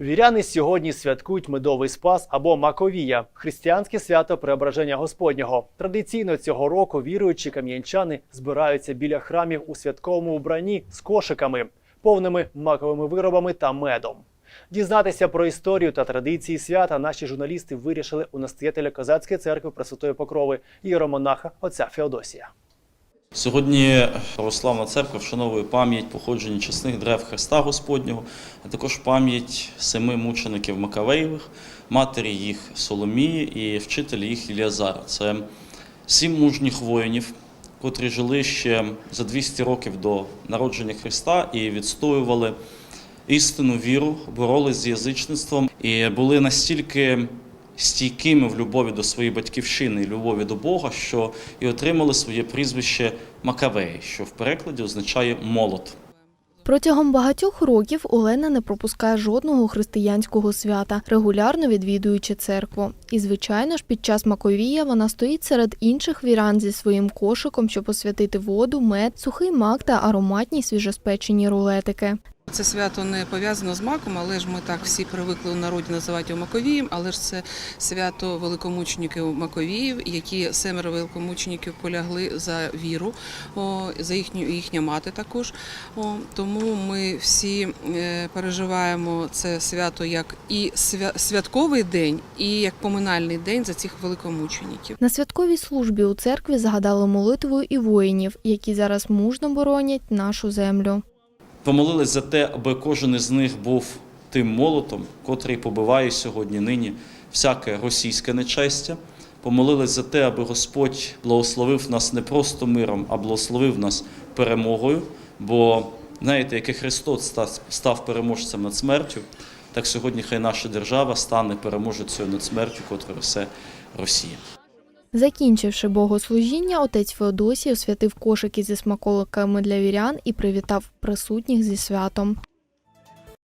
Віряни сьогодні святкують медовий спас або Маковія, християнське свято Преображення Господнього. Традиційно цього року віруючі кам'янчани збираються біля храмів у святковому убранні з кошиками, повними маковими виробами та медом. Дізнатися про історію та традиції свята наші журналісти вирішили у настоятеля козацької церкви Пресвятої Покрови іеромонаха отця Феодосія. Сьогодні православна церква вшановує пам'ять походження чесних дерев Христа Господнього, а також пам'ять семи мучеників Макавеєвих, матері їх Соломії і вчителя їх Іліазара. Це сім мужніх воїнів, котрі жили ще за 200 років до народження Христа і відстоювали істину віру, боролись з язичництвом і були настільки стійкими в любові до своєї батьківщини і любові до Бога, що і отримали своє прізвище Макавеї, що в перекладі означає молот. Протягом багатьох років Олена не пропускає жодного християнського свята, регулярно відвідуючи церкву. І, звичайно ж, під час Маковія вона стоїть серед інших вірян зі своїм кошиком, щоб освятити воду, мед, сухий мак та ароматні свіжоспечені рулетики. Це свято не пов'язано з маком, але ж ми так всі привикли у народі називати його Маковієм, але ж це свято великомучеників Маковіїв, які семеро великомучеників полягли за віру, за їхню їхня мати також. Тому ми всі е, переживаємо це свято як і свя- святковий день, і як поминальний день за цих великомучеників. На святковій службі у церкві згадали молитвою і воїнів, які зараз мужно боронять нашу землю. Помолились за те, аби кожен із них був тим молотом, котрий побиває сьогодні нині всяке російське нечестя. Помолились за те, аби Господь благословив нас не просто миром, а благословив нас перемогою. Бо знаєте, як і Христос став переможцем над смертю, так сьогодні хай наша держава стане переможецею над смертю, котру несе Росія. Закінчивши богослужіння, отець Феодосій освятив кошики зі смаколиками для вірян і привітав присутніх зі святом.